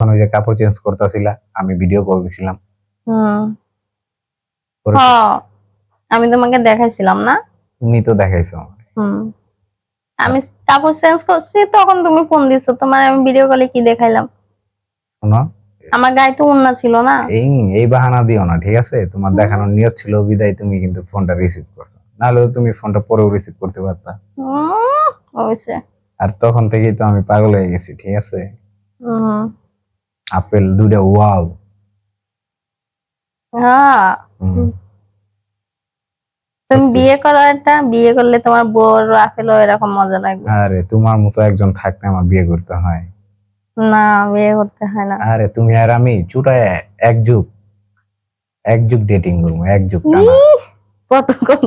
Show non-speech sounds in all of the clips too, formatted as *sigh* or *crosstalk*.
তখন ওই যে কাপড় চেঞ্জ করতেছিলা আমি ভিডিও কল দিছিলাম। হুম। আমি তোমাকে দেখাইছিলাম না? তুমি তো দেখাইছো হুম। আমি কাপড় চেঞ্জ করছি তখন তুমি ফোন দিছো তোমার আমি ভিডিও কলে কি দেখাইলাম? শোনো। আমার গায়ে তো উন্না ছিল না। এই এই বাহানা দিও না ঠিক আছে? তোমার দেখানোর নিয়ত ছিল বিদায় তুমি কিন্তু ফোনটা রিসিভ করছ। নাহলে তো তুমি ফোনটা পরেও রিসিভ করতে পারতা। হয়েছে আর তখন থেকেই তো আমি পাগল হয়ে গেছি ঠিক আছে? হুম। আপেল দুইটা ওয়াও হ্যাঁ তুমি বিয়ে করো একটা বিয়ে করলে তোমার বউর আপেলও এরকম মজা লাগবে। আরে তোমার মতো একজন থাকতে আমার বিয়ে করতে হয়। না বিয়ে করতে হয় না। আরে তুমি আর আমি চুটায় এক যুগ এক যুগ ডেটিং করব এক যুগ টানা। কত কত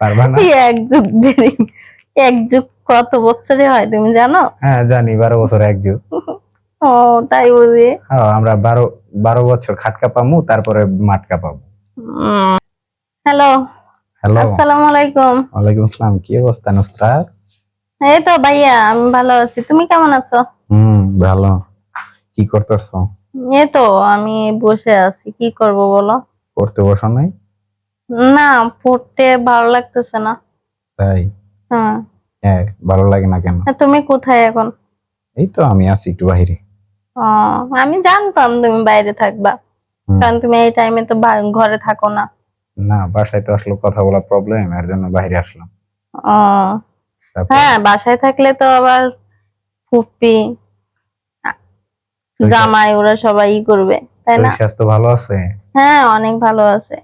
পারবা না? এক যুগ দেরি এক যুগ কত বছরে হয় তুমি জানো? হ্যাঁ জানি বারো বছর এক যুগ। *laughs* ও তাই বুঝি। হ্যাঁ আমরা বারো বারো বছর খাটকা পামু তারপরে মাটকা পাবো হ্যালো। হ্যালো। আসসালামু আলাইকুম। ওয়ালাইকুম আসসালাম কি অবস্থা নুসরাত? এই তো ভাইয়া আমি ভালো আছি। তুমি কেমন আছো? হুম ভালো। কি করতেছো? এই তো আমি বসে আছি। কি করব বলো? পড়তে বসো নাই? না পড়তে ভালো লাগতেছে না। তাই? হ্যাঁ হ্যাঁ ভালো লাগে না কেন? তুমি কোথায় এখন? এই তো আমি আছি একটু বাইরে আমি জানতাম তুমি বাইরে থাকবা। কারণ তুমি এই টাইমে তো ঘরে থাকো না। না বাসায় তো আসলে কথা বলা প্রবলেম এর জন্য বাইরে আসলাম। হ্যাঁ বাসায় থাকলে তো আবার ফুপি জামাই ওরা সবাই ই করবে তাই না? স্বাস্থ্য ভালো আছে? হ্যাঁ অনেক ভালো আছে।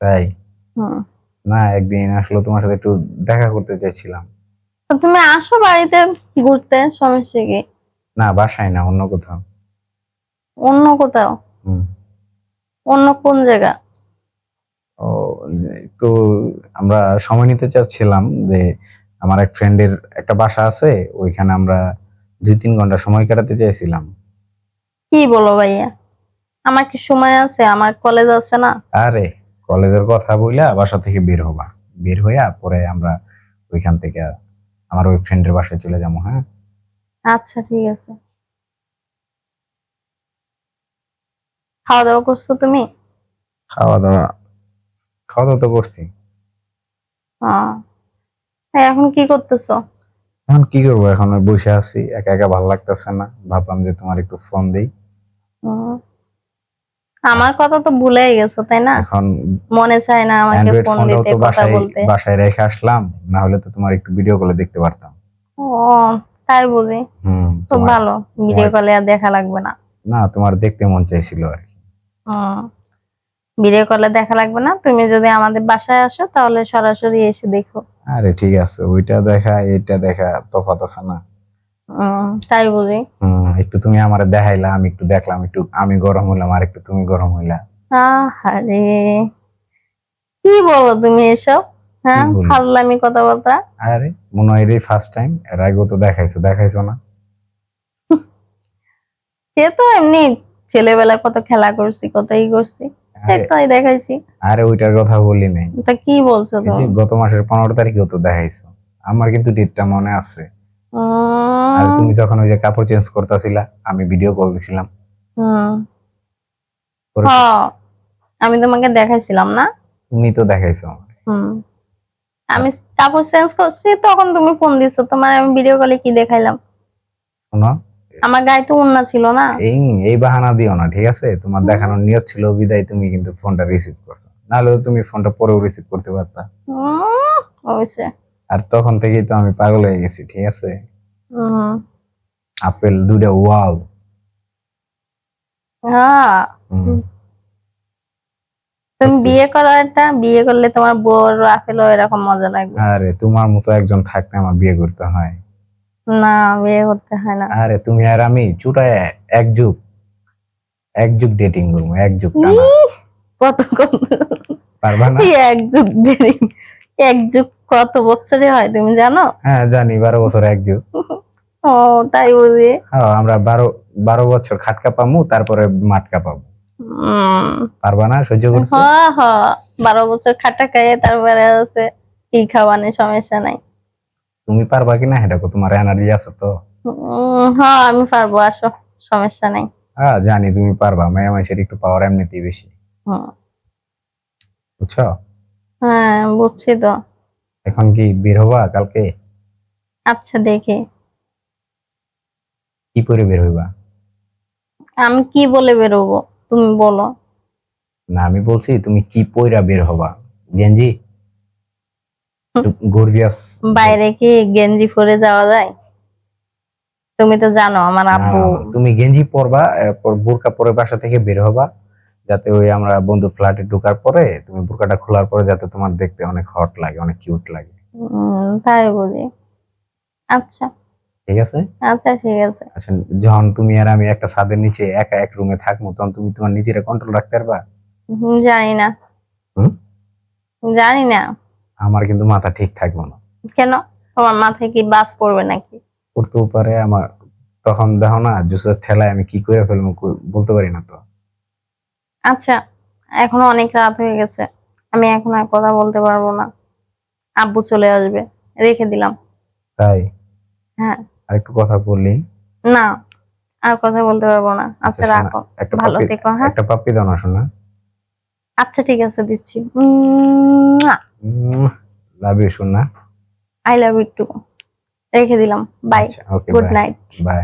তাই? হুম। না একদিন আসলে তোমার সাথে একটু দেখা করতে চাইছিলাম। তুমি আসো বাড়িতে ঘুরতে সমস্যা কি? না বাসায় না অন্য কোথাও? অন্য কোথাও? হুম। অন্য কোন জায়গা? ও একটু আমরা সময় নিতে চাচ্ছিলাম যে আমার এক ফ্রেন্ডের একটা বাসা আছে ওইখানে আমরা দুই তিন ঘণ্টা সময় কাটাতে চাইছিলাম। কি বলো ভাইয়া? আমার কি সময় আছে? আমার কলেজ আছে না? আরে কলেজের কথা বইলা বাসা থেকে বের হবা। বের হইয়া পরে আমরা ওইখান থেকে আমার ওই ফ্রেন্ডের বাসায় চলে যাব হ্যাঁ? আচ্ছা ঠিক আছে। খাওয়া দাওয়া করছ তুমি? খাওয়া দাওয়া খাওয়া দাওয়া তো করছি। হ্যাঁ এখন কি করতেছো? এখন কি করব? এখন বসে আছি একা একা ভালো লাগতেছে না। ভাবলাম যে তোমার একটু ফোন দেই। আমার কথা তো ভুলেই গেছো তাই না? এখন মনে চায় না আমাকে ফোন দিতে কথা বাসায় বলতে। বাসায় রেখে আসলাম না হলে তো তোমার একটু ভিডিও কলে দেখতে পারতাম। ও তাই বুঝি তো ভালো ভিডিও কলে আর দেখা লাগবে না। না তোমার দেখতে মন চাইছিল আর কি। ভিডিও কলে দেখা লাগবে না। তুমি যদি আমাদের বাসায় আসো তাহলে সরাসরি এসে দেখো। আরে ঠিক আছে ওইটা দেখা এটা দেখা তফাৎ আছে না। তাই বুঝি হুম একটু তুমি আমার দেখাইলা আমি একটু দেখলাম একটু আমি গরম হইলাম আর একটু তুমি গরম হইলা। আরে কি বলো তুমি এসব? হ্যাঁ? ফাজলামি কথাবার্তা। আরে মনে হয় এটাই ফার্স্ট টাইম এর আগেও তো দেখাইছো দেখাইছো না। সে তো এমনি ছেলেবেলায় কত খেলা করছি কত ই করছি সেটাই দেখাইছি। আরে ওইটার কথা বলি নাই। তা কি বলছো তুমি? গত মাসের পনেরো তারিখেও তো দেখাইছো। আমার কিন্তু ডেটটা মনে আছে। আর তুমি যখন ওই যে কাপড় চেঞ্জ করতেছিলা আমি ভিডিও কল দিছিলাম। হুম। আমি তোমাকে দেখাইছিলাম না? তুমি তো দেখাইছো। হুম। আমি কাপড় চেঞ্জ করছি তখন তুমি ফোন দিছো তোমার আমি ভিডিও কলে কি দেখাইলাম? শোনো। আমার গায়ে তো উন্না ছিল না। এই এই বাহানা দিও না ঠিক আছে? তোমার দেখানোর নিয়ত ছিল বিদায় তুমি কিন্তু ফোনটা রিসিভ করছ। নাহলে তুমি ফোনটা পরেও রিসিভ করতে পারতা। হয়েছে আর তখন থেকেই তো আমি পাগল হয়ে গেছি ঠিক আছে? হুম। আপেল দুইটা ওয়াও হ্যাঁ। তুমি বিয়ে করো একটা বিয়ে করলে তোমার বউর আপেলও এরকম মজা লাগবে। আরে তোমার মতো একজন থাকতে আমার বিয়ে করতে হয়। না বিয়ে করতে হয় না। আরে তুমি আর আমি চুটায় এক যুগ এক যুগ ডেটিং করব এক যুগ টানা। কত কত। পারবা না? এক যুগ দেরি এক যুগ কত বছরে হয় তুমি জানো? হ্যাঁ জানি বারো বছর এক যুগ। ও তাই বুঝি। হ্যাঁ আমরা বারো বারো বছর খাটকা পামু তারপরে মাটকা পাবো। পারবা না? সহ্য করতে? হ্যাঁ হ্যাঁ বারো বছর খাটা খাইয়ে তারপরে আছে কি খাওয়ানোর সমস্যা নাই। তুমি পারবা কিনা কো, তোমার এনার্জি আছে তো। হ্যাঁ আমি পারব আসো। সমস্যা নাই। হ্যাঁ জানি তুমি পারবা। মেয়ে মানুষের একটু পাওয়ার এমনিতেই বেশি। বুঝছ? হ্যাঁ বুঝছি তো। এখন কি বের হবা কালকে? আচ্ছা দেখি। কি পরে বের হইবা? আমি কি বলে বেরোবো? তুমি বলো। না আমি বলছি তুমি কি পইরা বের হবা? গেঞ্জি? গর্জিয়াস বাইরে কি গেঞ্জি পরে যাওয়া যায়? তুমি তো জানো আমার আব্বু তুমি গেঞ্জি পরবা এরপর বোরকা পরে বাসা থেকে বের হবা যাতে ওই আমরা বন্ধু ফ্ল্যাটে ঢোকার পরে তুমি বোরকাটা খোলার পরে যাতে তোমার দেখতে অনেক হট লাগে অনেক কিউট লাগে। তাই বুঝি আচ্ছা। ঠিক আছে? আচ্ছা ঠিক আছে। আচ্ছা যখন তুমি আর আমি একটা ছাদের নিচে একা এক রুমে থাকব তখন তুমি তোমার নিজেরা কন্ট্রোল রাখতে পারবা? জানি না। জানি না। আমার কিন্তু মাথা ঠিক থাকবে না। কেন? তোমার মাথায় কি বাস পড়বে নাকি? করতেও পারে আমার তখন দেখো না জুসের ঠেলায় আমি কি করে ফেলব বলতে পারি না তো। আচ্ছা এখনও অনেক রাত হয়ে গেছে। আমি এখন আর কথা বলতে পারব না। আব্বু চলে আসবে। রেখে দিলাম। তাই? হ্যাঁ। আর একটু কথা বলি। না আর কথা বলতে পারব না। আচ্ছা রাখো। একটা ভালো থেকো হ্যাঁ। একটা পাপ্পি দাও না শোনা। আচ্ছা ঠিক আছে দিচ্ছি। লাভ ইউ শোনা। আই লাভ ইউ টু রেখে দিলাম। Bye good night bye